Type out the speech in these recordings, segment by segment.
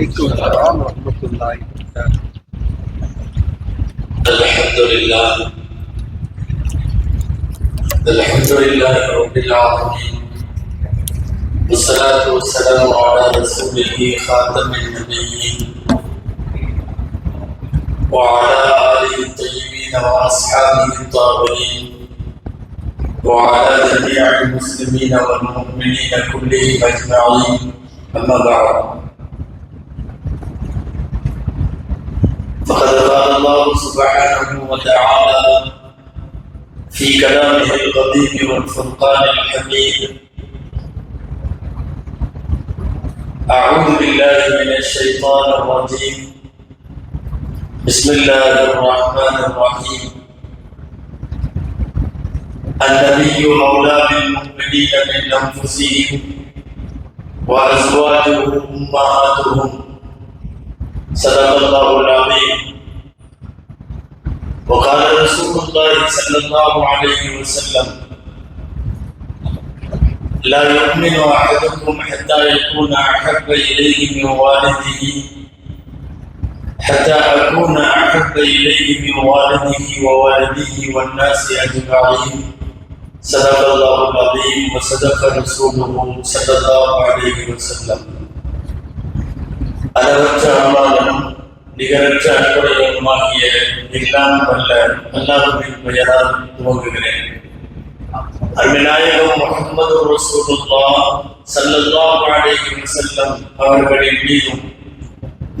عليكم السلام ورحمة الله وبركاته. الحمد لله. الحمد لله رب العالمين. والصلاة والسلام على رسوله خاتم النبيين. وعلى آله الطيبين وأصحابه الطاهرين وعلى جميع المسلمين والمؤمنين كلهم أجمعين. أما بعد. فقد قال الله سبحانه وتعالى في كلامه القديم والفرقان الحميد أعوذ بالله من الشيطان الرجيم بسم الله الرحمن الرحيم. النبي مولى بالمؤمنين من أنفسهم وأزواجه أمهاتهم صدق الله العظيم. وقال رسول الله صلى الله عليه وسلم لا يؤمن أحدكم حتى يكون أحب إليه من والده حتى أكون أحب إليه من والده ووالده والناس أجمعين. صدق الله العظيم. وصدق رسوله صلى الله عليه وسلم. أنا أدركت الله நிகரற்ற அன்புடையவனுமாகிய எல்லாம் வல்ல அல்லாஹுவின் பெயரால் துவங்குகிறேன். அருமைநாயகம் முகமது ரசூலுல்லா சல்லல்லா அலைஹி செல்லம் அவர்களின் மீதும்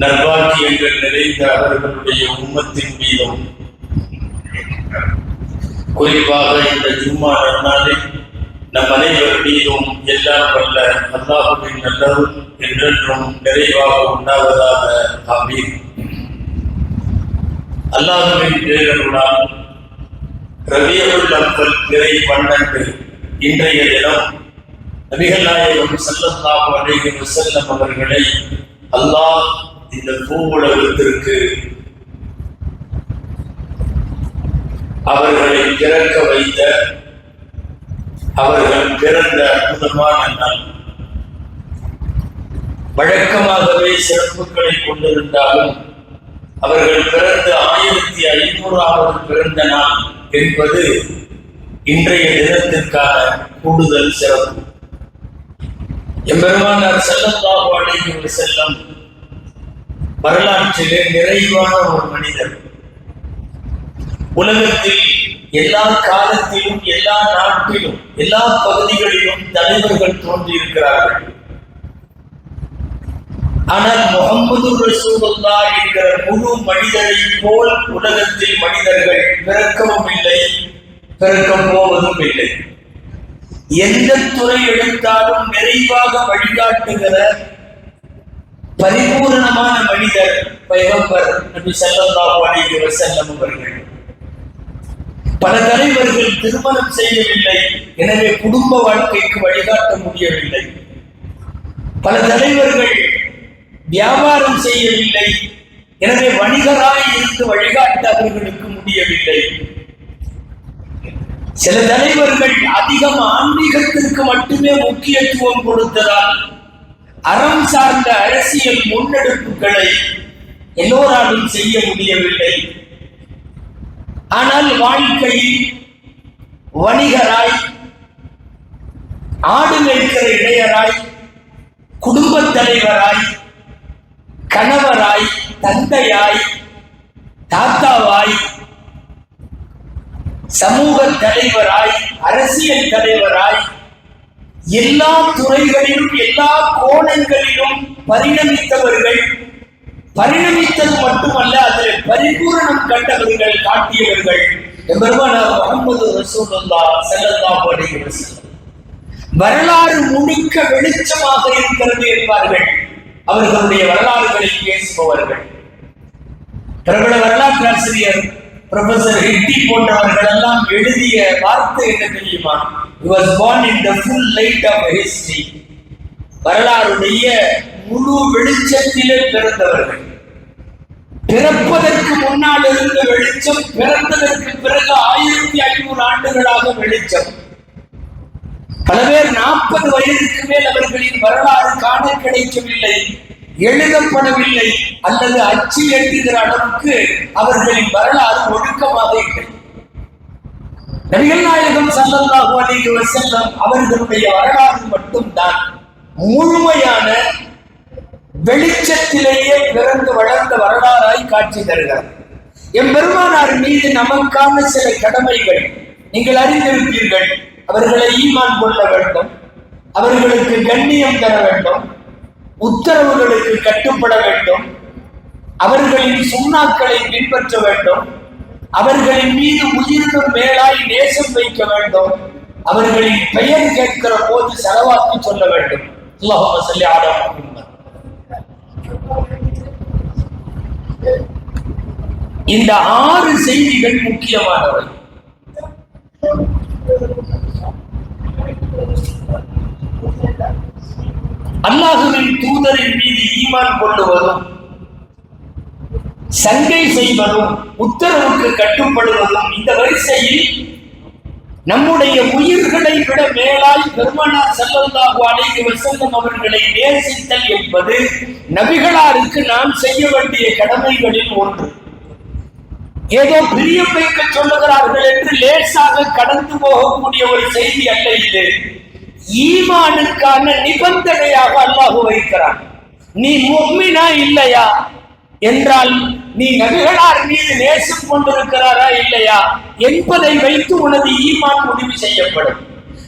நற்பாக்கியங்கள் நிறைந்த அவர்களுடைய உம்மத்தின் மீதும். குறிப்பாக இந்த ஜும்மா நன்னாளில் நம் அனைவர் மீதும் எல்லாம் வல்ல அல்லாஹுவின் நல்லதும் என்றென்றும் நிறைவாக உண்டாவதாக. ஆமீன். அல்லாஹுவின் பேரருளால் ரபியுல் அவ்வல் திரை பன்னெண்டு இன்றைய தினம் நபிகள் நாயகம் ஸல்லல்லாஹு அலைஹி அவர்களை அல்லாஹ் இந்த பூவுலகத்திற்கு அவர்களை பிறக்க வைத்த அவர்கள் பிறந்த அற்புதமான நாள். வழக்கமாகவே சிறப்புகளை கொண்டிருந்தாலும் அவர்கள் பிறந்து ஆயிரத்தி ஐநூறாவது பிறந்த நாள் என்பது இன்றைய தினத்திற்கான கூடுதல் சிறப்பு. எம்பெருமானார் செல்லல்லாஹு அலைஹி செல்லம் வரலாற்றிலே நிறைவான ஒரு மனிதர். உலகத்தில் எல்லா காலத்திலும் எல்லா நாட்டிலும் எல்லா பகுதிகளிலும் தலைவர்கள் தோன்றியிருக்கிறார்கள். ஆனால் முகமது ரசூலுல்லா என்கிற முழு மனிதரை போல் உலகத்தில் மனிதர்கள் பிறக்கவும் இல்லை பிறக்கம் போவதும் இல்லை. எந்த துறை எடுத்தாலும் நிறைவாக வழிகாட்டுகிற பரிபூரணமான மனிதர் பைகம்பர் நபி ஸல்லல்லாஹு அலைஹி வஸல்லம் அவர்கள். பல தலைவர்கள் திருமணம் செய்யவில்லை எனவே குடும்ப வாழ்க்கைக்கு வழிகாட்ட முடியவில்லை. பல தலைவர்கள் வியாபாரம் செய்யவில்லை. எனவே வணிகராய் இருந்து வழிகாட்ட அவர்களுக்கு முடியவில்லை. சில தலைவர்கள் அதிகம் ஆன்மீகத்திற்கு மட்டுமே முக்கியத்துவம் கொடுத்ததால் அறம் சார்ந்த அரசியல் முன்னெடுப்புகளை எல்லோராலும் செய்ய முடியவில்லை. ஆனால் வாழ்க்கையில் வணிகராய் ஆடு மேய்க்கிற இளையராய் குடும்பத் தலைவராய் கணவராய் தந்தையாய் தாத்தாவாய் சமூக தலைவராய் அரசியல் தலைவராய் எல்லா துறைகளிலும் எல்லா கோணங்களிலும் பரிணமித்தவர்கள் பரிணமித்தது மட்டுமல்ல அதில் பரிபூரணம் கண்டவர்கள் காட்டியவர்கள். எம்பெருமானார் முகமது ரசூலுல்லா ஸல்லல்லாஹு வரலாறு முழுக்க வெளிச்சமாக இருக்கிறது என்பார்கள். அவர்களுடைய வரலாறுகளை பேசுபவர்கள். பிரபல வரலாற்று ஆசிரியர் ப்ரொஃபசர் ஹெட்டி போன்றவர்கள் எல்லாம் எழுதிய வார்த்தை என்ன தெரியுமா? He was born in the full light of history. வரலாறுடைய முழு வெளிச்சத்திலே பிறந்தவர்கள். பிறப்பதற்கு முன்னால் இருந்த வெளிச்சம் பிறந்ததற்கு பிறகு ஆயிரத்தி ஐநூறு ஆண்டுகளாக வெளிச்சம். பல பேர் நாற்பது வயதுக்கு மேல் அவர்களின் வரலாறு காண கிடைக்கவில்லை எழுதப்படவில்லை அல்லது அச்சு எழுதுகிற அளவுக்கு அவர்களின் வரலாறு ஒழுக்கமாக இல்லை. நபிகள் நாயகம் ஸல்லல்லாஹு அலைஹி வஸல்லம் அவர்களுடைய வரலாறு மட்டும்தான். முழுமையான வெளிச்சத்திலேயே பிறந்து வளர்ந்த வரலாறாய் காட்சி தருகிறார். எம்பெருமானார் மீது நமக்கான சில கடமைகள் நீங்கள் அறிந்திருப்பீர்கள். அவர்களை ஈமான் கொள்ள வேண்டும். அவர்களுக்கு கண்ணியம் தர வேண்டும். உத்தரவுகளுக்கு கட்டுப்பட வேண்டும். அவர்களின் சுண்ணாக்களை பின்பற்ற வேண்டும். அவர்களின் மீது உயிரினும் மேலாய் நேசம் வைக்க வேண்டும். அவர்களின் பெயர் கேட்கிற போது செலவாக்கி சொல்ல வேண்டும். இந்த ஆறு செய்திகள் முக்கியமானவை. அல்லாஹுவின் தூதரின் மீது ஈமான் கொள்ளுவதும் சங்கை செய்வதும் உத்தரவுக்கு கட்டுப்படுவதும் இந்த வரிசையில் நம்முடைய உயிர்களை விட மேலாய் பெருமானார் ஸல்லல்லாஹு அலைஹி வசந்தம் அவர்களை நேசித்தல் என்பது நபிகளாருக்கு நாம் செய்ய வேண்டிய கடமைகளில் ஒன்று. ஏதோ பிரியம் வைக்க சொல்லுகிறார்கள் என்று லேசாக கடந்து போகக்கூடிய ஒரு செய்தி அல்ல இது. ஈமானுக்கான நிபந்தனையாக அல்லாஹ் வைக்கிறான் நீ முக்மினா இல்லையா? என்றால் நீ நபிகளார் மீது நேசம் கொண்டிருக்கிறாரா இல்லையா? என்பதை வைத்து உனது ஈமான் முடிவு செய்யப்படும்.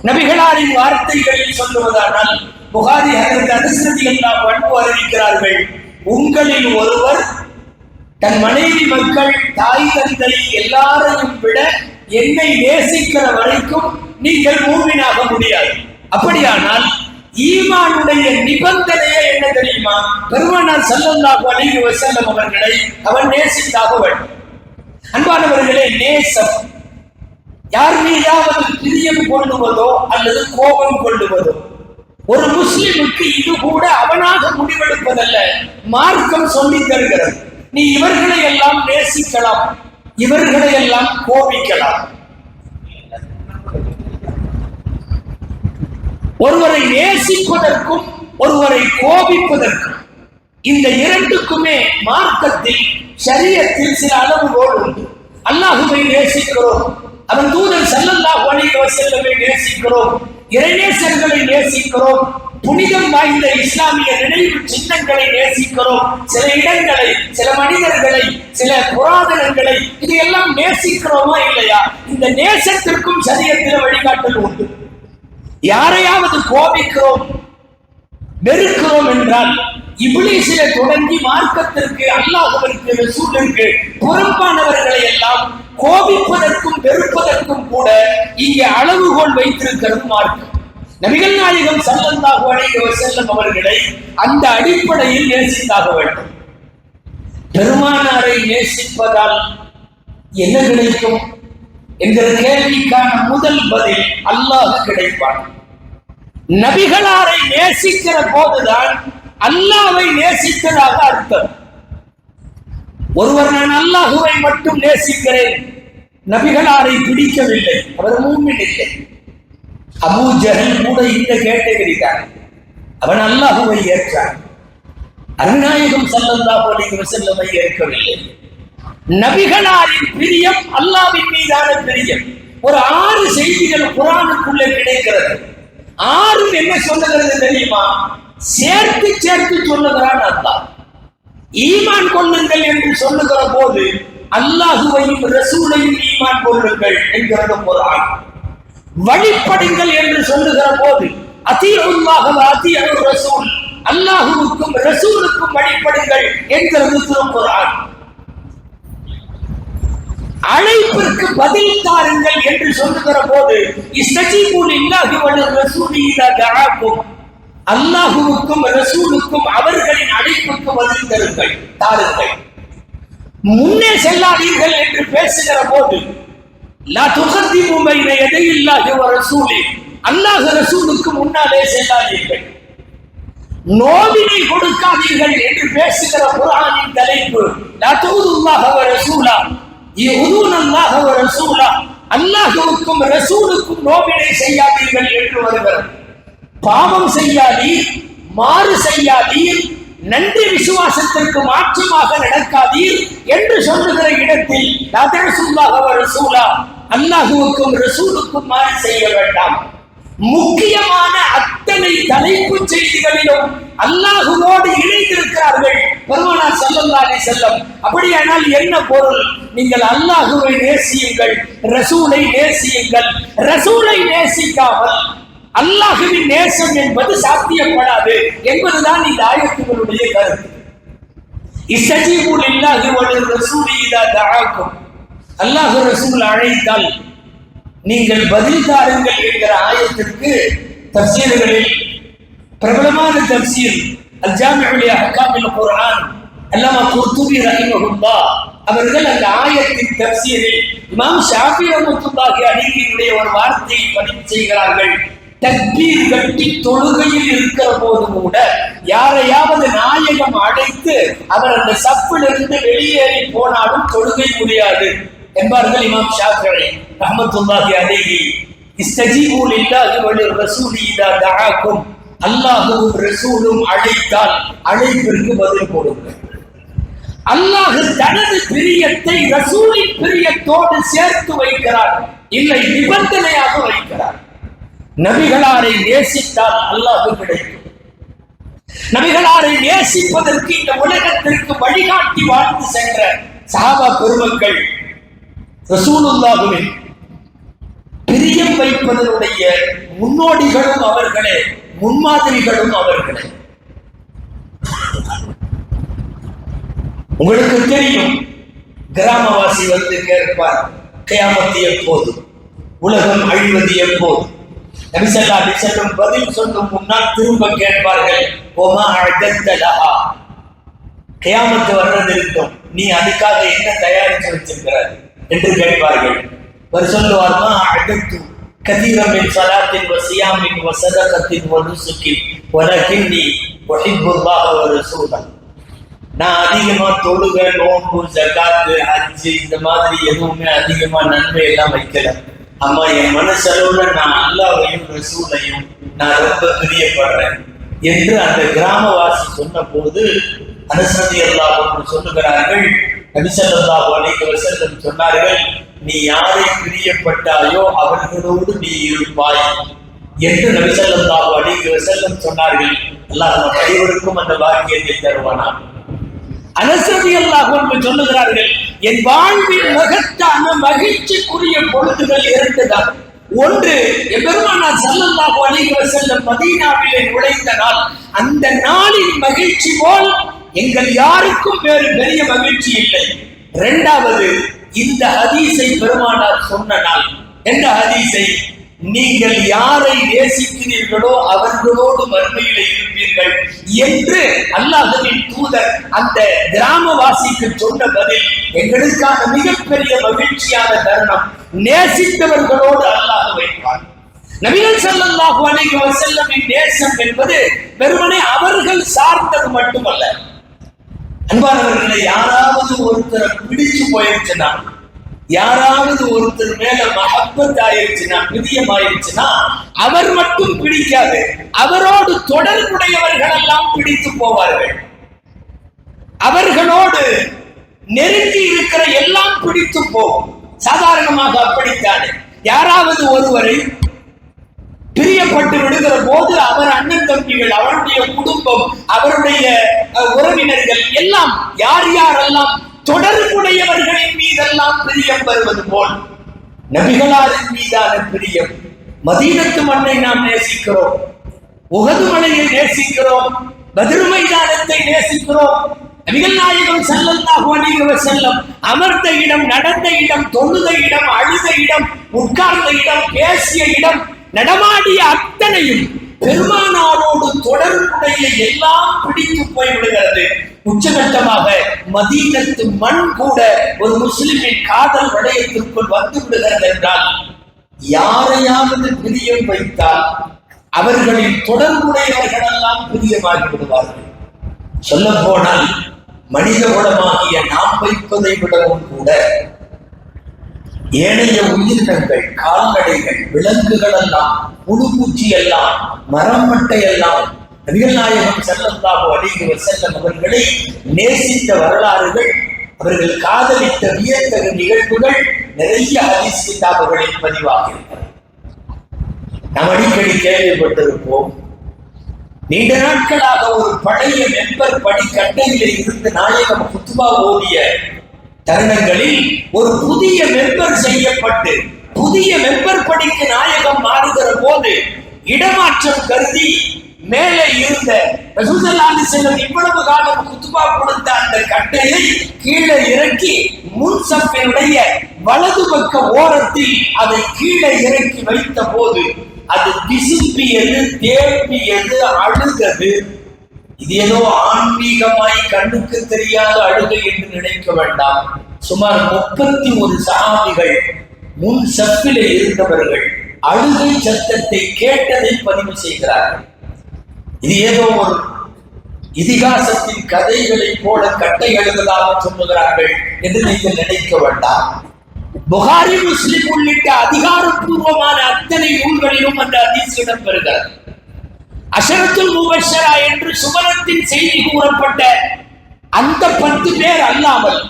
நபிகளாரின் வார்த்தைகளில் சொல்லுவதானால் புகாரி அதற்கு அனுசரதி எல்லாம் பண்பு அறிவிக்கிறார்கள் உங்களில் ஒருவர் தன் மனைவி மக்கள் தாய் தந்தை எல்லாரையும் விட என்னை நேசிக்கிற வரைக்கும் நீங்கள் மூவினாக முடியாது. அப்படியானால் ஈமானுடைய நிபந்தனையே என்ன தெரியுமா? பெருமானார் ஸல்லல்லாஹு அலைஹி வஸல்லம் அவர்களை அவன் நேசித்தாக வேண்டும். அன்பானவர்களே நேசம் யார் மீதாவது பிரியம் கொள்ளுவதோ அல்லது கோபம் கொள்ளுவதோ ஒரு முஸ்லிமுக்கு இது கூட அவனாக முடிவெடுப்பதல்ல. மார்க்கம் சொல்லி தருகிறது. நீ இவர்களை எல்லாம் நேசிக்கலாம் இவர்களை எல்லாம் கோபிக்கலாம். ஒருவரை நேசிப்பதற்கும் ஒருவரை கோபிப்பதற்கும். இந்த இரண்டுக்குமே மார்க்கத்தில் சரியத்தில் சில அளவுகோல் உண்டு. அல்லாஹுவை நேசிக்கிறோம் அவன் தூதர் செல்லல்லா வணிக செல்லவை நேசிக்கிறோம் இறைநேசர்களை நேசிக்கிறோம் புனிதம் வாய்ந்த இஸ்லாமிய நினைவு சின்னங்களை நேசிக்கிறோம். சில இடங்களை சில மனிதர்களை சில புராதனங்களை இதையெல்லாம் நேசிக்கிறோமா இல்லையா? இந்த நேசத்திற்கும் சரியத்தில் வழிகாட்டல் உண்டு. யாரையாவது கோபிக்கிறோம் வெறுக்கிறோம் என்றால் இபிலிசில தொடங்கி மார்க்கத்திற்கு அல்லாஹுவிற்கு ரசூலிற்கு புறம்பானவர்களை எல்லாம் கோபிப்பதற்கும் வெறுப்பதற்கும் கூட இங்கே அளவுகோல் வைத்திருக்கிறது மார்க்கம். நபிகள் நாயகம் ஸல்லல்லாஹு செல்லும் அவர்களை அந்த அடிப்படையில் நேசித்தாக வேண்டும். பெருமானாரை நேசிப்பதால் என்ன கிடைக்கும்? என்கிற கேள்விக்கான முதல் பதில் அல்லாஹ் கிடைப்பான். நபிகளாரை நேசிக்கிற போதுதான் அல்லாவை நேசித்ததாக அர்த்தம். ஒருவர் நான் அல்லாஹுவை மட்டும் நேசிக்கிறேன் நபிகளாரை பிடிக்கவில்லை அவர் மூமின் இல்லை. அபூ ஜஹல் கூட இந்த கேட்டகரி தான். அவன் அல்லாஹுவை ஏற்றான். அருநாயகம் ஸல்லல்லாஹு அலைஹி வஸல்லமை ஏற்கவில்லை. நபிகளாரின் பிரியம் அல்லாவின் மீதான பிரியம். ஒரு ஆறு செய்திகள் குரானுக்குள்ளே கிடைக்கிறது. ஆறும் என்ன சொல்லுகிறது தெரியுமா? சேர்த்து சேர்த்து சொல்லுகிறான் அல்லா ஈமான் கொள்ளுங்கள் என்று சொல்லுகிற போது அல்லாஹுவையும் ரசூலையும் ஈமான் கொள்ளுங்கள் என்கிறது குரான். வழிபடுங்கள் என்று சொல்லுகிற போது அதியுல்லாஹ் அதியு ரசூல் அல்லாஹுவுக்கும் ரசூலுக்கும் வழிபடுங்கள் என்கிறது திருக்குரான் அழைப்பிற்கு பதில் தாருங்கள் என்று சொல்லுகிற போது இஸ்தஜீபுல் இல்லாஹி வல் ரசூலி இதா தஆக்கும். அல்லாஹுவுக்கும் ரசூலுக்கும் அவர்களின் அழைப்புக்கு பதில் தருங்கள் தாருங்கள். முன்னே செல்லாதீர்கள் என்று பேசுகிற போது லா துகத்திமு பைன யதையில்லாஹி வ ரசூலி. அல்லாஹ் ரசூலுக்கு முன்னாலே செல்லாதீர்கள். நோவினை கொடுக்காதீர்கள் என்று பேசுகிற குரானின் தலைப்பு லா தூதுல்லாஹ வ ரசூலா. யுதுன ரசூலுக்கும் நோவினை செய்யாதீர்கள் என்று வருகிறது பாவம் செய்யாதீர் மாறு செய்யாதீர் நன்றி விசுவாசத்திற்கு மாற்றமாக நடக்காதீர் என்று சொல்லுகிற இடத்தில் ரசூலாக ரசூலா அல்லாஹுவுக்கும் ரசூலுக்கும் மாறு செய்ய வேண்டாம் முக்கியமான அத்தனை தலைப்பு செய்திகளிலும் அல்லாஹுவோடு இணைந்திருக்கிறார்கள். பெருமானார் செல்லல்லாலே செல்லம் அப்படியானால் என்ன பொருள்? நீங்கள் அல்லாஹுவை நேசியுங்கள் ரசூலை நேசியுங்கள். ரசூலை நேசிக்காமல் அல்லாஹுவின் நேசம் என்பது சாத்தியப்படாது என்பதுதான் இந்த ஆயத்துகளுடைய கருத்து. இஸ்தஜீபு லில்லாஹி ரசூலி இதா தஆக்கும். அல்லாஹ் ரசூல் அழைத்தால் நீங்கள் பதில் தாருங்கள் என்கிற ஆயத்திற்கு தப்சீர்களில் பிரபலமான தப்சீர் அல்ஜாமியுடைய ஜாமிஉல் அஹ்காமில் குர்ஆன் அல்லாமா குர்துபி ரஹிமஹுல்லாஹ் அவர்கள் அந்த ஆயத்தின் தப்சீரில் இமாம் ஷாஃபி ரஹ்மத்துல்லாஹி அடிகளுடைய ஒரு வார்த்தையை பதிவு செய்கிறார்கள். தக்பீர் கட்டி தொழுகையில் இருக்கிற போது கூட யாரையாவது நாயகம் அழைத்து அவர் அந்த சப்பிலிருந்து வெளியேறி போனாலும் தொழுகை முடியாது. என்பார்கள் இமாம் ஷாஃபிஈ ரஹ்மத்துல்லாஹி அலேஹி. இஸ்தஜீபு லில்லாஹி வலிர் ரசூலி இதா தஆக்கும். அல்லாஹ்வும் ரசூலும் அழைத்தால் அழைப்பிற்கு பதில் கொடுங்கள். அல்லாஹ் தனது பிரியத்தை ரசூலின் பிரியத்தோடு சேர்த்து வைக்கிறார். இல்லை நிபந்தனையாக வைக்கிறார். நபிகளாரை நேசித்தால் அல்லாஹ் கிடைக்கும். நபிகளாரை நேசிப்பதற்கு இந்த உலகத்திற்கு வழிகாட்டி வாழ்ந்து சென்ற சாபா பெருமக்கள் ரசூலுல்லாஹுவின் பிரியம் வைப்பதனுடைய முன்னோடிகளும் அவர்களே முன்மாதிரிகளும் அவர்களே. உங்களுக்கு தெரியும் கிராமவாசி வந்து கேட்பார் கயாமத்து எப்போது? உலகம் அழிவது எப்போது? நபிசல்லா செல்லும் பதில் சொல்லும் முன்னால் திரும்ப கேட்பார்கள் ஓமா அழகத்தலஹா கயாமத்து வர்றது இருக்கும் நீ அதுக்காக என்ன தயாரித்து வச்சிருக்கிறார் என்று கேட்பார்கள். அவர் சொல்லுவார்மா அழகத்து கதீரம் மின் சலாத்தின் வசியாமின் வசதகத்தின் வலுசுக்கின் வலக்கின்னி ஒஹிப்புல்லாஹ ஒரு சூழல் நான் அதிகமா தொழுக நோன்பு ஜக்காத்து அஞ்சு இந்த மாதிரி எதுவுமே அதிகமா நன்மை எல்லாம் வைக்கல. ஆமா என் மனசளவுல நான் அல்லாவையும் ரசூலையும் நான் ரொம்ப பிரியப்படுறேன் என்று அந்த கிராமவாசி சொன்ன போது அனுசந்தி அல்லாஹ் ஒன்று சொல்லுகிறார்கள் நபிசல்லாஹு அலைஹி வஸல்லம் சொன்னார்கள் நீ யாரை பிரியப்பட்டாயோ அவர்களோடு நீ இருப்பாய். என்று நபிசல்லா அலைஹி வஸல்லம் சொன்னார்கள். அல்லாஹ் நம்ம அனைவருக்கும் அந்த வாக்கியத்தை தருவானான் அனசதி அல்லாஹ் என்று சொல்லுகிறார்கள் என் வாழ்வில் மகத்தான மகிழ்ச்சிக்குரிய பொழுதுகள் இரண்டுதான். ஒன்று எபெருமானார் ஸல்லல்லாஹு அலைஹி வஸல்லம் மதீனாவிலே நுழைந்த நாள். அந்த நாளின் மகிழ்ச்சி போல் எங்கள் யாருக்கும் வேறு பெரிய மகிழ்ச்சி இல்லை. இரண்டாவது இந்த ஹதீஸை பெருமானார் சொன்ன நாள். எந்த ஹதீஸை? நீங்கள் யாரை நேசிக்கிறீர்களோ அவர்களோடு மறுமையில இருப்பீர்கள் என்று அல்லாஹ்வின் தூதர் அந்த கிராமவாசிக்கு சொன்ன பதில். எங்களுக்கான மிகப்பெரிய மகிழ்ச்சியான தருணம். நேசித்தவர்களோடு அல்லாஹ் வைப்பார். நபிகள் செல்லாஹு அணைக்கு வஸல்லமின் நேசம் என்பது வெறுமனே அவர்கள் சார்ந்தது மட்டுமல்ல. அன்பானவர்களை யாராவது ஒருத்தரை பிடிச்சு போயிருச்சுன்னா யாராவது ஒருத்தர் மேல மகப்பத் ஆயிருச்சுன்னா பிரியம் ஆயிருச்சுன்னா அவர் மட்டும் பிடிக்காது அவரோடு தொடர்புடையவர்கள் எல்லாம் பிடித்து போவார்கள். அவர்களோடு நெருங்கி இருக்கிற எல்லாம் பிடித்து போகும். சாதாரணமாக அப்படித்தானே. யாராவது ஒருவரை பிரியப்பட்டு விடுகிற போது அவர் அண்ணன் தம்பிகள் அவருடைய குடும்பம் அவருடைய உறவினர்கள் எல்லாம் யார் யாரெல்லாம் தொடர்புடையவர்களின் மீதெல்லாம் பிரியம் வருவது போல் நபிகளாரின் மீதான பிரியம். மதீனத்து மண்ணை நாம் நேசிக்கிறோம். உகது மலையை நேசிக்கிறோம். பதிர்மைதானத்தை நேசிக்கிறோம். நபிகள் நாயகம் ஸல்லல்லாஹு அலைஹி வஸல்லம் அமர்ந்த இடம் நடந்த இடம் தொழுத இடம் அழுத இடம் உட்கார்ந்த இடம் பேசிய இடம் நடமாடிய அத்தனையும் பெருமானாரோடு தொடர்புடைய எல்லாம் பிடித்து போய் விடுகிறது உச்சகட்டமாக மதீனத்து மண் கூட ஒரு முஸ்லிமின் காதல் வளையத்திற்குள் வந்து விடுகிறது என்றால் யாரையாவது பிரியம் வைத்தால் அவர்களின் தொடர்புடையவர்களெல்லாம் பிரியமாகி விடுவார்கள். சொல்ல போனால் மனித குலமாகிய நாம் வைப்பதை விடவும் கூட ஏனைய உயிரினங்கள் கால்நடைகள் விலங்குகள் எல்லாம் புழுப்பூச்சி எல்லாம் மரம் மட்டை எல்லாம் நபிகள் நாயகம் ஸல்லல்லாஹு அலைஹி அவர்களை நேசித்த வரலாறுகள் அவர்கள் காதலித்த வியத்தகு நிகழ்வுகள் நிறைய ஹதீஸ் கிதாபுகளில் பதிவாக இருக்கிறது நாம் அடிக்கடி கேள்விப்பட்டிருப்போம் நீண்ட நாட்களாக ஒரு பழைய மெம்பர் படி கட்டையில இருந்து நாயகம் குத்துபா ஓதிய தருணங்களில் ஒரு புதிய மெம்பர் செய்யப்பட்டு புதிய மெம்பர் படிக்கு நாயகம் மாறுகிற போது இடமாற்றம் கருதி மேலே இருந்த ரசூலுல்லாஹி செல்லம் இவ்வளவு காலம் குத்துபா கொடுத்த அந்த கட்டையை கீழே இறக்கி முன் சப்பினுடைய வலது பக்க ஓரத்தில் அதை கீழே இறக்கி வைத்த போது அது திசுப்பியது தேப்பியது அழுகது இது ஏதோ ஆன்மீகமாய் கண்ணுக்கு தெரியாத அழுகை என்று நினைக்க வேண்டாம். சுமார் முப்பத்தி ஒரு சகாபிகள் முன் சப்பிலே இருந்தவர்கள் அழுகை சத்தத்தை கேட்டதை பதிவு செய்கிறார்கள். இது ஏதோ ஒரு இதிகாசத்தின் கதைகளைப் போல கட்டை எழுதலாக சொல்லுகிறார்கள் என்று நீங்கள் நினைக்க வேண்டாம். புகாரி முஸ்லிம் உள்ளிட்ட அதிகாரப்பூர்வமான அத்தனை நூல்களிலும் அந்த அதிசயம் இடம்பெறுகிறது. அஷரத்துல் முபஷரா என்று சுபரத்தின் செய்தி கூறப்பட்ட அந்த பத்து பேர் அல்லாமல்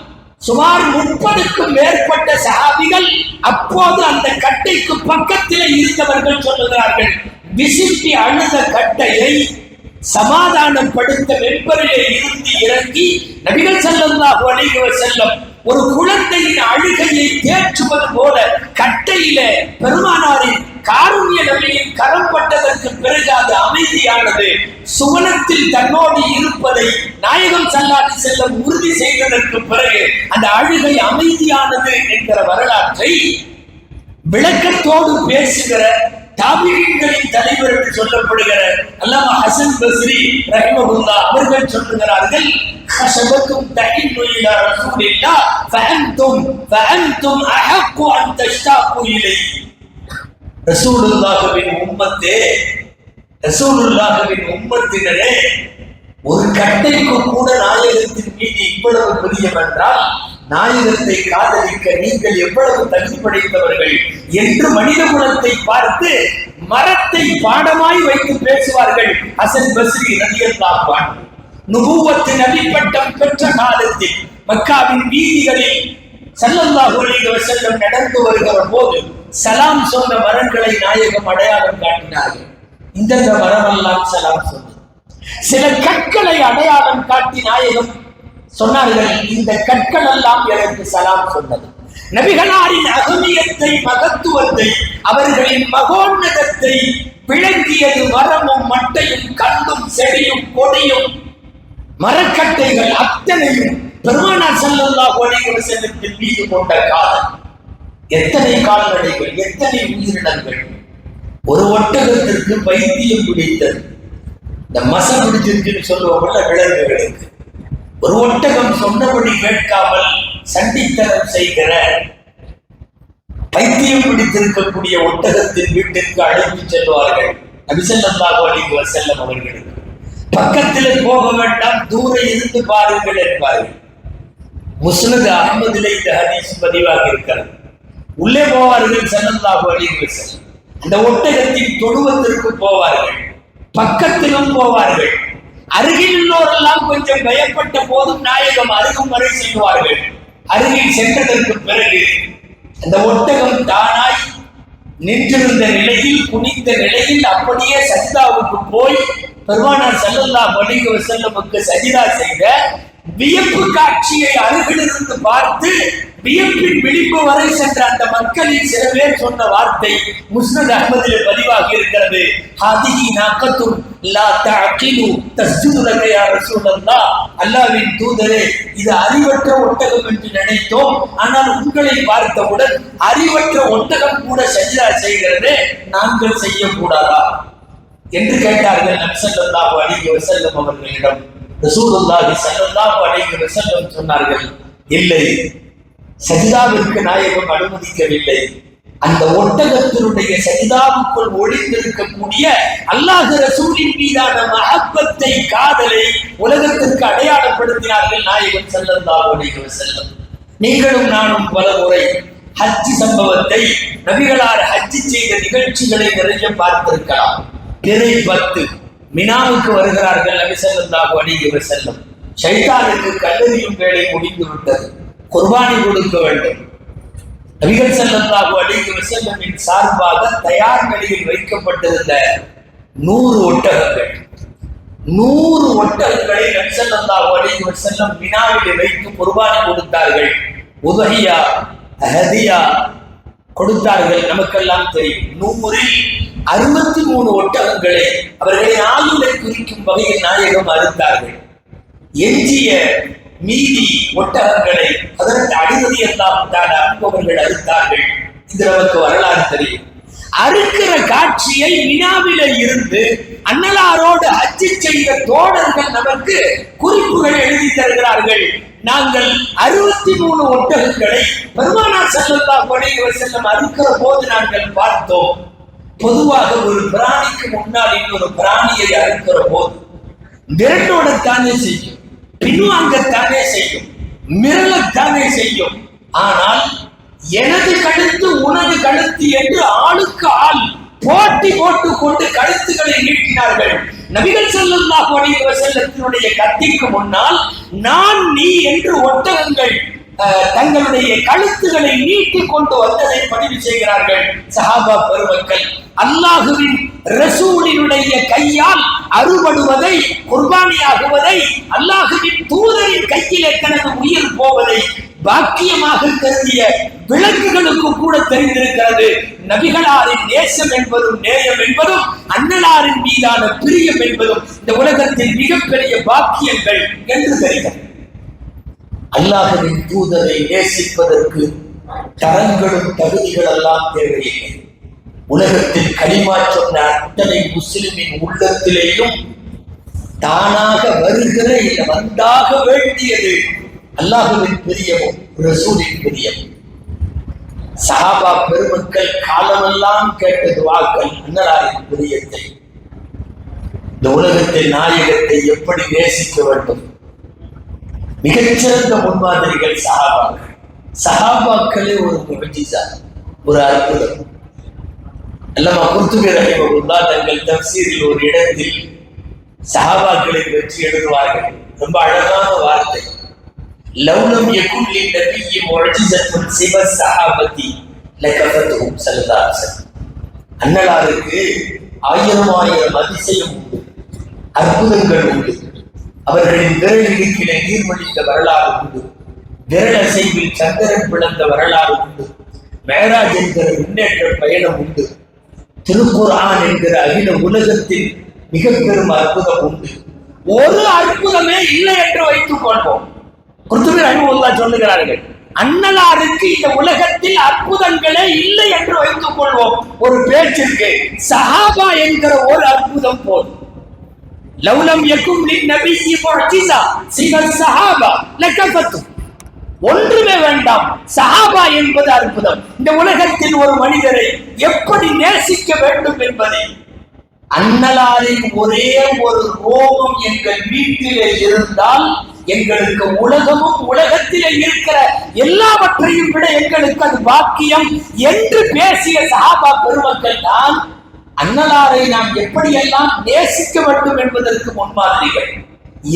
சுமார் முப்பதுக்கும் மேற்பட்ட சஹாபிகள் அப்போது அந்த கட்டைக்கு பக்கத்தில் இருந்தவர்கள் சொல்லுகிறார்கள் விசிப்பி அழுத கட்டையை சமாதானப்படுத்த வெப்பரிலே இருந்து இறங்கி நபிகள் ஸல்லல்லாஹு அலைஹி செல்லும் ஒரு குழந்தையின் அழுகையை தேற்றுவது போல கட்டையில பெருமானாரின் காருண்ய நபியின் கரம் பட்டதற்கு பிறகு அது அமைதியானது சுவனத்தில் தன்னோடு இருப்பதை நாயகம் சல்லாதி செல்லம் உறுதி செய்ததற்கு பிறகு அந்த அழுகை அமைதியானது என்கிற வரலாற்றை விளக்கத்தோடு பேசுகிற தாபிகளின் தலைவர் என்று சொல்லப்படுகிற அல்லாமா ஹசன் பஸ்ரி ரஹிமகுல்லா அவர்கள் சொல்லுகிறார்கள் خشبتم تحنوا إلى رسول الله فأنتم فأنتم أحق أن تشتاقوا إليه ரசூலுல்லாஹுவின் உம்மத்தே ரசூலுல்லாஹுவின் உம்மத்தினரே ஒரு கட்டைக்கு கூட நாயகத்தின் மீது இவ்வளவு பெரியவென்றால் நாயகத்தை காதலிக்க நீங்கள் எவ்வளவு தகுதி படைத்தவர்கள் என்று மனித குலத்தை பார்த்து மரத்தை பாடமாய் வைத்து பேசுவார்கள் அசன் பஸ்ரி ரலியல்லாஹு நுபுவத்து நபி பட்டம் பெற்ற காலத்தில் மக்காவின் வீதிகளில் ஸல்லல்லாஹு அலைஹி செல்லம் நடந்து வருகிற போது சலாம் சொன்ன மரங்களை நாயகம் அடையாளம் காட்டினார்கள். இந்த மரமெல்லாம் சலாம் சொன்னது. சில கற்களை அடையாளம் காட்டி நாயகம் சொன்னார்கள் இந்த கற்கள் எல்லாம் எனக்கு சலாம் சொன்னது. நபிகளாரின் அகமியத்தை மகத்துவத்தை அவர்களின் மகோன்னதத்தை விளங்கியது மரமும் மட்டையும் கண்டும் செடியும் கொடியும் மரக்கட்டைகள் அத்தனையும் பெருமானார் செல்லல்லா அலைஹி வஸல்லத்தின் மீது கொண்ட காதல் எத்தனை கால்நடைகள் எத்தனை உயிரினங்கள். ஒரு ஒட்டகத்திற்கு பைத்தியம் பிடித்தது. இந்த மச பிடிச்சிருக்குன்னு சொல்லுவோம்ல விலங்குகளுக்கு. ஒரு ஒட்டகம் சொன்னபடி கேட்காமல் சண்டித்தனம் செய்கிற பைத்தியம் பிடித்திருக்கக்கூடிய ஒட்டகத்தின் வீட்டிற்கு அழைத்து செல்வார்கள். நபிசல்லாஹு அலைஹி செல்லம் அவர்களுக்கு. பக்கத்தில் போக வேண்டாம் தூர இருந்து பாருங்கள் என்பார்கள். முஸ்னது அகமதுல இந்த ஹதீஸ் பதிவாக இருக்கிறது. உள்ளே போவார்கள் ஸல்லல்லாஹு அலைஹி வஸல்லம். அந்த ஒட்டகத்தின் தொழுவத்திற்கு போவார்கள் பக்கத்திலும் போவார்கள். அருகில் உள்ளோரெல்லாம் கொஞ்சம் பயப்பட்ட போதும் நாயகம் அருகும் வரை செல்வார்கள். அருகில் சென்றதற்கு பிறகு அந்த ஒட்டகம் தானாய் நின்றிருந்த நிலையில் குனிந்த நிலையில் அப்படியே சஜிதாவுக்கு போய் பெருமானார் செல்லல்லா அலைஹி செல்லமுக்கு சஜிதா செய்த வியப்பு காட்சியை அருகிலிருந்து பார்த்து வியப்பின் விழிப்பு வரை சென்ற அந்த மக்களில் சில பேர் சொன்ன வார்த்தை முஸ்னத் அகமதில் பதிவாகி இருக்கிறது. ஹாதிஹி நாக்கத்தும் லா தஅகிலு தஸ்ஜுது யா ரசூலல்லாஹ் அல்லாஹ்வின் தூதரே இது அறிவற்ற ஒட்டகம் என்று நினைத்தோம். ஆனால் உங்களை பார்த்தவுடன் அறிவற்ற ஒட்டகம் கூட சஜிதா செய்கிறதே நாங்கள் செய்யக்கூடாதா? என்று கேட்டார்கள் நபிசல்லாஹு அலைஹி வஸல்லம் அவர்களிடம். ரசூலுல்லாஹி ஸல்லல்லாஹு அலைஹி வஸல்லம் சொன்னார்கள் இல்லை சஜிதாவிற்கு நாயகம் அனுமதிக்கவில்லை. அந்த ஒட்டகத்தினுடைய சஜிதாவுக்குள் ஒளிந்திருக்கக்கூடிய அல்லாஹ் ரசூலின் மீதான மகப்பத்தை காதலை உலகத்திற்கு அடையாளப்படுத்தினார்கள் நாயகம் ஸல்லல்லாஹு அலைஹி வஸல்லம். நீங்களும் நானும் பல முறை ஹஜ் சம்பவத்தை நபிகளார் ஹஜ் செய்த நிகழ்ச்சிகளை நிறைய பார்த்திருக்கலாம். நிறை பத்து மினாவுக்கு வருகிறார்கள் நபி ஸல்லல்லாஹு அலைஹி வஸல்லம். ஷைத்தானுக்கு கல்லறியும் வேலை முடிந்து விட்டது. குர்பானி கொடுக்க வேண்டும். நபிகள் ஸல்லல்லாஹு அலிஹி வசல்லமின் சார்பாக தயார் நிலையில் வைக்கப்பட்டிருந்த நூறு ஒட்டகங்கள். நூறு ஒட்டகங்களை நபிசல்லாஹு அலிஹி வசல்லம் வஸல்லம் மினாவிலே வைத்து குர்பானி கொடுத்தார்கள். உதகியா ஹதியா கொடுத்தார்கள். நமக்கெல்லாம் தெரியும். நூறில் அறுபத்தி மூணு ஒட்டகங்களை அவர்களின் ஆயுளை குறிக்கும் வகையில் நாயகம் அறுத்தார்கள். எஞ்சிய மீதி ஒட்டகங்களை அதற்கு அடிமதி எல்லாம் அனுபவர்கள் அறுத்தார்கள். இது நமக்கு வரலாறு தெரியும். அறுக்கிற காட்சியை வினாவில இருந்து அன்னலாரோடு அச்சு செய்த தோழர்கள் நமக்கு குறிப்புகள் எழுதி தருகிறார்கள். நாங்கள் அறுபத்தி மூணு ஒட்டகங்களை பெருமானார் செல்லல்லா படைவர் செல்லம் அறுக்கிற போது நாங்கள் பார்த்தோம். பொதுவாக ஒரு பிராணிக்கு முன்னால் இன்னொரு பிராணியை அழைக்கிற போது தானே செய்யும் பின்வாங்கத்தானே செய்யும் மிரளத்தானே செய்யும். ஆனால் எனது கழுத்து உனது கழுத்து என்று ஆளுக்கு ஆள் போட்டி போட்டு கொண்டு கழுத்துக்களை நீட்டினார்கள். நபிகள் செல்லும் செல்லத்தினுடைய கத்திக்கு முன்னால் நான் நீ என்று ஒட்டகங்கள் தங்களுடைய கழுத்துகளை நீட்டிக் கொண்டு வந்ததை பதிவு செய்கிறார்கள் சஹாபா பெருமக்கள். அல்லாஹுவின் ரசூலினுடைய கையால் அறுபடுவதை குர்பானியாகுவதை அல்லாஹுவின் தூதரின் கையிலே தனது உயிர் போவதை பாக்கியமாக கருதிய விலங்குகளுக்கு கூட தெரிந்திருக்கிறது. நபிகளாரின் நேசம் என்பதும் நேயம் என்பதும் அண்ணலாரின் மீதான பிரியம் என்பதும் இந்த உலகத்தின் மிகப்பெரிய பாக்கியங்கள் என்று தெரிகிறது. அல்லாஹுவின் தூதரை நேசிப்பதற்கு தரங்களும் தகுதிகள் எல்லாம் தேவையில்லை. உலகத்தில் களிமா சொன்ன அத்தனை முஸ்லிமின் உள்ளத்திலேயும் தானாக வருகிற இல்லை வந்தாக வேண்டியது அல்லாஹுவின் பிரியமும் ரசூலின் பிரியம் சஹாபா பெருமக்கள் காலமெல்லாம் கேட்ட துவாக்கள் அன்னலாரின் பிரியத்தை. இந்த உலகத்தின் நாயகத்தை எப்படி நேசிக்க வேண்டும்? மிகச்சிறந்த முன்மாதிரிகள் சஹாபாக்கள் சஹாபாக்களே ஒரு முகஜிசா ஒரு அற்புதம். அல்லமா குர்துபி ரஹிமகுல்லா தங்கள் தப்சீரில் ஒரு இடத்தில் சஹாபாக்களை பற்றி எழுதுவார்கள். ரொம்ப அழகான வார்த்தை. லவ்லம் யகுல் நபியி முஅஜிஸத்துன் சிவ சஹாபதி லகஃபத்துஹும் ஸல்லல்லாஹு அன்னலாருக்கு ஆயிரம் ஆயிரம் அதிசயம் உண்டு. அற்புதங்கள் உண்டு. அவர்களின் விரல் இடுக்கிலே நீர்மொழிந்த வரலாறு உண்டு. விரல் அசைவில் சந்திரன் பிளந்த வரலாறு உண்டு. மேராஜ் என்கிற முன்னேற்ற பயணம் உண்டு. திருக்குர்ஆன் என்கிற அகில உலகத்தில் மிக பெரும் அற்புதம் உண்டு. ஒரு அற்புதமே இல்லை என்று வைத்துக் கொள்வோம். குர்துபி ரஹிமஹுல்லா சொல்லுகிறார்கள் அன்னலாருக்கு இந்த உலகத்தில் அற்புதங்களே இல்லை என்று வைத்துக் கொள்வோம். ஒரு பேச்சிற்கு சஹாபா என்கிற ஒரு அற்புதம் போதும். லவ்லம் يكن للنبي معجزة சிவல் الصحابة லகஃபத்து ஒன்றுமே வேண்டாம். சஹாபா என்பது அற்புதம். இந்த உலகத்தில் ஒரு மனிதரை எப்படி நேசிக்க வேண்டும் என்பதை அன்னலாரின் ஒரே ஒரு ரோமம் எங்கள் வீட்டிலே இருந்தால் எங்களுக்கு உலகமும் உலகத்திலே இருக்கிற எல்லாவற்றையும் விட எங்களுக்கு அது பாக்கியம் என்று பேசிய சஹாபா பெருமக்கள் தான் அன்னலாரை நாம் எப்படியெல்லாம் நேசிக்க வேண்டும் என்பதற்கு முன்மாதிரிகள்.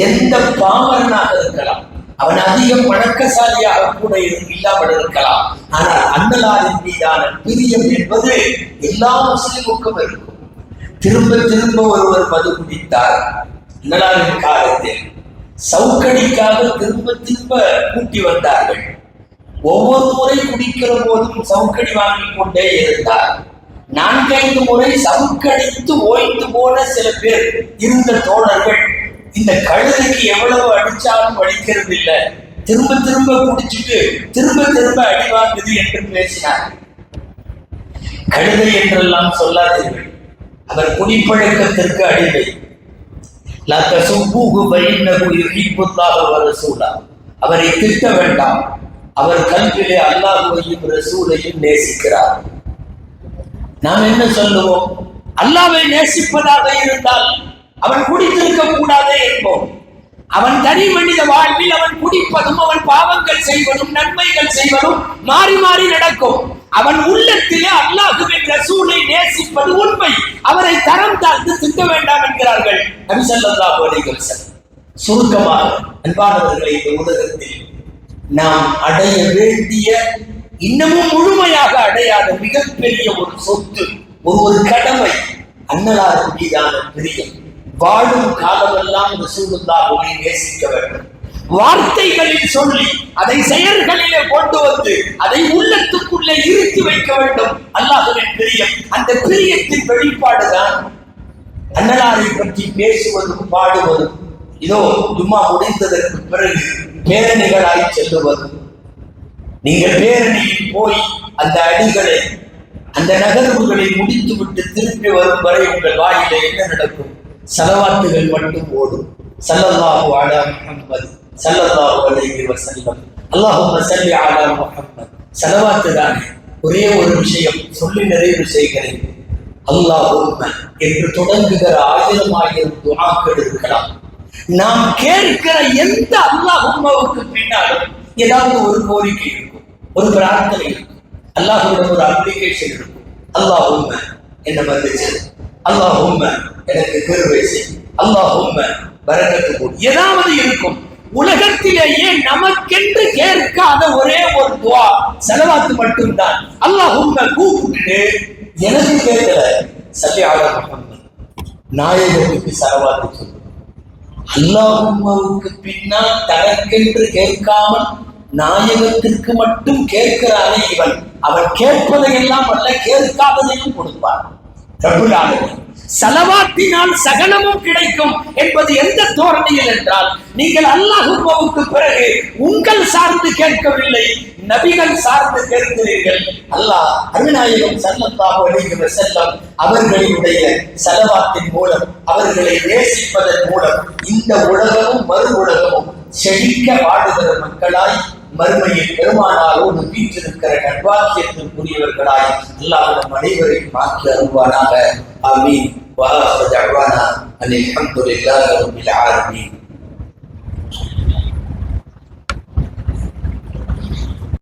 எந்த பாமரனாக இருக்கலாம். அவன் அதிகம் பழக்கசாலியாக கூட எதுவும் இல்லாமல் இருக்கலாம். ஆனால் அன்னலாரின் மீதான பிரியம் என்பது எல்லா முஸ்லிமுக்கும் இருக்கும். திரும்ப திரும்ப ஒருவர் மது குடித்தார். அன்னலாரின் காலத்தில் சவுக்கடிக்காக திரும்ப திரும்ப கூட்டி வந்தார்கள். ஒவ்வொரு முறை குடிக்கிற போதும் சவுக்கடி வாங்கிக் கொண்டே இருந்தார். நான்கைந்து முறை சவுக்கடித்து ஓய்ந்து போன சில பேர் இருந்த தோழர்கள் இந்த கழுதைக்கு எவ்வளவு அடிச்சாலும் வலிக்கிறது இல்ல. திரும்ப திரும்ப குடிச்சிட்டு திரும்ப திரும்ப அடி வாங்குது என்று பேசினார். கழுதை என்றெல்லாம் சொல்லாதீர்கள். அவர் குடிப்பழக்கத்திற்கு அடிமை. அவரை திட்ட வேண்டாம். அவர் கல்விலே அல்லாஹுவையும் ரசூலையும் நேசிக்கிறார். நாம் என்ன சொல்லுவோம்? அல்லாவை நேசிப்பதாக இருந்தால் அவன் குடித்திருக்க கூடாதே என்போம். அவன் தனி மனித வாழ்வில் அவன் குடிப்பதும் அவன் பாவங்கள் செய்வதும் நன்மைகள் செய்வதும் மாறி மாறி நடக்கும். அவன் உள்ளத்திலே அல்லாஹுவின் ரசூலை நேசிப்பது உண்மை. அவரை தரம் தாழ்ந்து திட்ட வேண்டாம் என்கிறார்கள். நபி ஸல்லல்லாஹு அலைஹி வஸல்லம். சுருக்கமாக அன்பானவர்களை இந்த உலகத்தில் நாம் அடைய வேண்டிய இன்னமும் முழுமையாக அடையாத மிகப்பெரிய ஒரு சொத்து ஒரு ஒரு கடமை அண்ணலார் மீதான பிரியம். வாழும் காலமெல்லாம் ரசூலுல்லாஹுவை நேசிக்க வேண்டும். வார்த்தைகளில் சொல்லி அதை செயல்களிலே கொண்டு வந்து அதை உள்ளத்துக்குள்ளே இருத்தி வைக்க வேண்டும். அல்லாஹுவின் பிரியம். அந்த பிரியத்தின் வெளிப்பாடுதான் அன்னலாரை பற்றி பேசுவதும் பாடுவதும். இதோ ஜும்மா முடிந்ததற்கு பிறகு பேரணிகளாய் செல்லுவதும். நீங்கள் பேரணியில் போய் அந்த அடிகளை அந்த நகர்வுகளை முடித்துவிட்டு திரும்பி வரும் வரை உங்கள் வாயில என்ன நடக்கும்? செலவாட்டுகள் மட்டும் ஓடும். சல்லல்லாஹு அலா முஹம்மது சல்லல்லாஹு அலைஹி வசல்லம் அல்லாஹும்ம ஸல்லி அலா முஹம்மது. செலவாட்டு தானே? ஒரே ஒரு விஷயம் சொல்லி நிறைவு செய்கிறேன். அல்லாஹும்ம என்று தொடங்குகிற ஆயிரம் ஆயிரம் துணாக்கள் இருக்கலாம். நாம் கேட்கிற எந்த அல்லாஹும்மாவுக்கு பின்னாலும் ஏதாவது ஒரு கோரிக்கை இருக்கும் ஒரு பிரார்த்தனை அல்லாஹுடன் ஒரு அப்ளிகேஷன் இருக்கும் அல்லாஹும்ம என்ன மறந்துச்சு அல்லாஹ் உண்மை எனக்கு கருவை செய். அல்லாஹ் உண்மை வரகத்து போடு ஏதாவது இருக்கும். உலகத்திலேயே நமக்கென்று கேட்காத ஒரே ஒரு துவா செலவாத்து மட்டும்தான். அல்லாஹும்ம கூப்பிட்டு எனக்கு கேட்கல. சல்லியாக முகம்மது நாயகத்துக்கு செலவாத்து சொல்லு. அல்லாஹும்மாவுக்கு பின்னால் தனக்கென்று கேட்காமல் நாயகத்திற்கு மட்டும் கேட்கிறானே இவன் அவன் கேட்பதையெல்லாம் அல்ல கேட்காததையும் கொடுப்பான் ரபுல் ஆலமீன். சகலமும் கிடைக்கும் என்பது எந்த தோரணையில் என்றால் நீங்கள் அல்லாஹுக்கு பிறகு உங்கள் சார்ந்து கேட்கவில்லை நபிகள் சார்ந்து கேட்கிறீர்கள் அல்லாஹ் அருநாயகம் சல்லல்லாஹு அலைஹி செல்லம் அவர்களுடைய செலவாத்தின் மூலம் அவர்களை நேசிப்பதன் மூலம் இந்த உலகமும் மறு உலகமும் செழிக்க வாடுகிற மக்களாய் மறுமையில் பெருமானாரோடு வீற்றிருக்கிற நட்பாசியத்திற்குரியவர்களாய் அல்லாஹ் நம் அனைவரையும் ஆக்கி அருள்வானாக. ஆமீன். வாலாசுவானா அலி அஹமதுல்லாஹ் ரபில் ஆலமீன்.